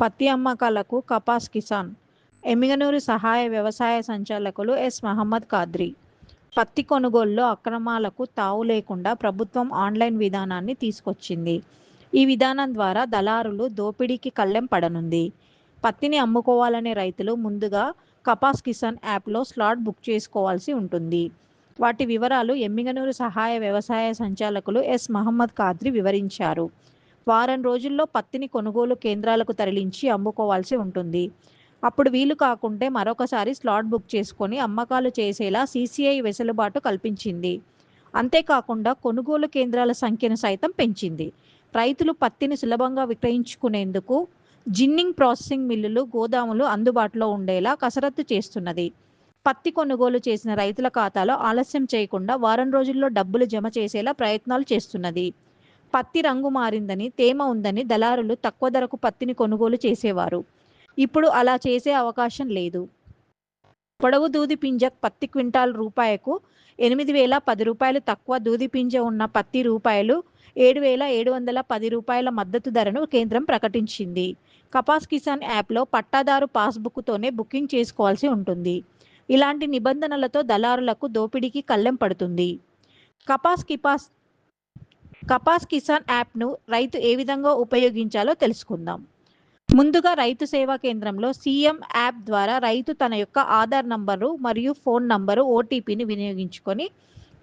పత్తి అమ్మకాలకు కపాస్ కిసాన్ ఎమ్మిగనూరు సహాయ వ్యవసాయ సంచాలకులు ఎస్. మహమ్మద్ ఖాద్రి. పత్తి కొనుగోలులో అక్రమాలకు తావు లేకుండా ప్రభుత్వం ఆన్లైన్ విధానాన్ని తీసుకొచ్చింది. ఈ విధానం ద్వారా దళారులు దోపిడీకి కళ్ళెం పడనుంది. పత్తిని అమ్ముకోవాలనే రైతులు ముందుగా కపాస్ కిసాన్ యాప్లో స్లాట్ బుక్ చేసుకోవాల్సి ఉంటుంది. వాటి వివరాలు ఎమ్మిగనూరు సహాయ వ్యవసాయ సంచాలకులు ఎస్. మహమ్మద్ ఖాద్రి వివరించారు. వారం రోజుల్లో పత్తిని కొనుగోలు కేంద్రాలకు తరలించి అమ్ముకోవాల్సి ఉంటుంది. అప్పుడు వీలు కాకుంటే మరొకసారి స్లాట్ బుక్ చేసుకొని అమ్మకాలు చేసేలా సీసీఐ వెసులుబాటు కల్పించింది. అంతేకాకుండా కొనుగోలు కేంద్రాల సంఖ్యను సైతం పెంచింది. రైతులు పత్తిని సులభంగా విక్రయించుకునేందుకు జిన్నింగ్ ప్రాసెసింగ్ మిల్లులు గోదాములు అందుబాటులో ఉండేలా కసరత్తు చేస్తున్నది. పత్తి కొనుగోలు చేసిన రైతుల ఖాతాలో ఆలస్యం చేయకుండా వారం రోజుల్లో డబ్బులు జమ చేసేలా ప్రయత్నాలు చేస్తున్నది. పత్తి రంగు మారిందని తేమ ఉందని దళారులు తక్కువ ధరకు పత్తిని కొనుగోలు చేసేవారు. ఇప్పుడు అలా చేసే అవకాశం లేదు. పొడవు దూది పింజ పత్తి క్వింటాల్ రూపాయకు ఎనిమిది వేల పది రూపాయలు తక్కువ దూది పింజ ఉన్న పత్తి రూపాయలు ఏడు వేల ఏడు వందల పది రూపాయల మద్దతు ధరను కేంద్రం ప్రకటించింది. కపాస్ కిసాన్ యాప్లో పట్టాదారు పాస్బుక్తోనే బుకింగ్ చేసుకోవాల్సి ఉంటుంది. ఇలాంటి నిబంధనలతో దళారులకు దోపిడీకి కళ్ళెం పడుతుంది. కపాస్ కిపాస్ కపాస్ కిసాన్ యాప్ను రైతు ఏ విధంగా ఉపయోగించాలో తెలుసుకుందాం. ముందుగా రైతు సేవా కేంద్రంలో సీఎం యాప్ ద్వారా రైతు తన యొక్క ఆధార్ నంబరు మరియు ఫోన్ నంబరు ఓటీపీని వినియోగించుకొని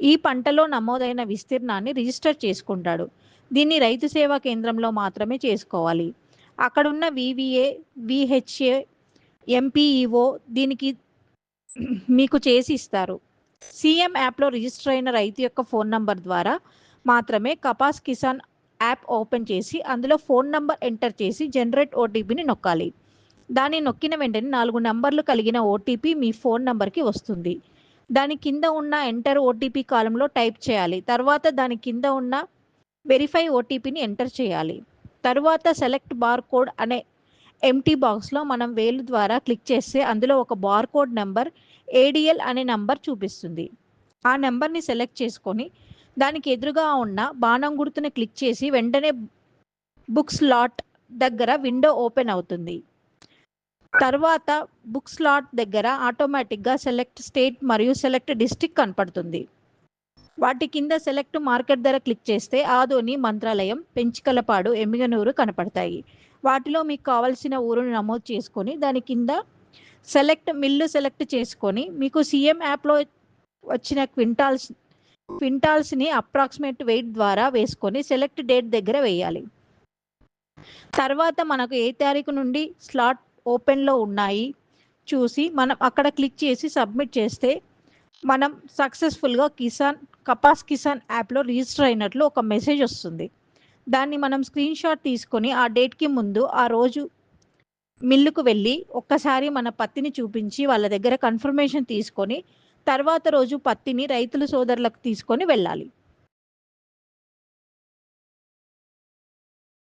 ఈ పంటలో నమోదైన విస్తీర్ణాన్ని రిజిస్టర్ చేసుకుంటాడు. దీన్ని రైతు సేవా కేంద్రంలో మాత్రమే చేసుకోవాలి. అక్కడున్న వివిఏ విహెచ్ఏ ఎంపీఈఓ దీనికి మీకు చేసి ఇస్తారు. సీఎం యాప్లో రిజిస్టర్ అయిన రైతు యొక్క ఫోన్ నంబర్ ద్వారా మాత్రమే కపాస్ కిసాన్ యాప్ ఓపెన్ చేసి అందులో ఫోన్ నంబర్ ఎంటర్ చేసి జనరేట్ ఓటీపీని నొక్కాలి. దాన్ని నొక్కిన వెంటనే నాలుగు నంబర్లు కలిగిన ఓటీపీ మీ ఫోన్ నంబర్కి వస్తుంది. దాని కింద ఉన్న ఎంటర్ ఓటీపీ కాలంలో టైప్ చేయాలి. తర్వాత దాని కింద ఉన్న వెరిఫై ఓటీపీని ఎంటర్ చేయాలి. తర్వాత సెలెక్ట్ బార్ కోడ్ అనే ఎంటీ బాక్స్లో మనం వేలు ద్వారా క్లిక్ చేస్తే అందులో ఒక బార్ కోడ్ నెంబర్ ఏడిఎల్ అనే నంబర్ చూపిస్తుంది. ఆ నెంబర్ని సెలెక్ట్ చేసుకొని దానికి ఎదురుగా ఉన్న బాణం గుర్తును క్లిక్ చేసి వెంటనే బుక్ స్లాట్ దగ్గర విండో ఓపెన్ అవుతుంది. తర్వాత బుక్ స్లాట్ దగ్గర ఆటోమేటిక్గా సెలెక్ట్ స్టేట్ మరియు సెలెక్ట్ డిస్టిక్ కనపడుతుంది. వాటి కింద సెలెక్ట్ మార్కెట్ ధర క్లిక్ చేస్తే ఆదోని మంత్రాలయం పెంచికలపాడు ఎమ్మిగనూరు కనపడతాయి. వాటిలో మీకు కావాల్సిన ఊరును నమోదు చేసుకొని దాని కింద సెలెక్ట్ మిల్లు సెలెక్ట్ చేసుకొని మీకు సీఎం యాప్లో వచ్చిన క్వింటాల్స్ క్వింటాల్స్ని అప్రాక్సిమేట్ వెయిట్ ద్వారా వేసుకొని సెలెక్ట్ డేట్ దగ్గర వేయాలి. తర్వాత మనకు ఏ తారీఖు నుండి స్లాట్ ఓపెన్లో ఉన్నాయి చూసి మనం అక్కడ క్లిక్ చేసి సబ్మిట్ చేస్తే మనం సక్సెస్ఫుల్గా కిసాన్ కపాస్ కిసాన్ యాప్లో రిజిస్టర్ అయినట్లు ఒక మెసేజ్ వస్తుంది. దాన్ని మనం స్క్రీన్ షాట్ తీసుకొని ఆ డేట్కి ముందు ఆ రోజు మిల్లుకు వెళ్ళి ఒక్కసారి మన పత్తిని చూపించి వాళ్ళ దగ్గర కన్ఫర్మేషన్ తీసుకొని తర్వాత రోజు పత్తిని రైతుల సోదరులకు తీసుకొని వెళ్ళాలి.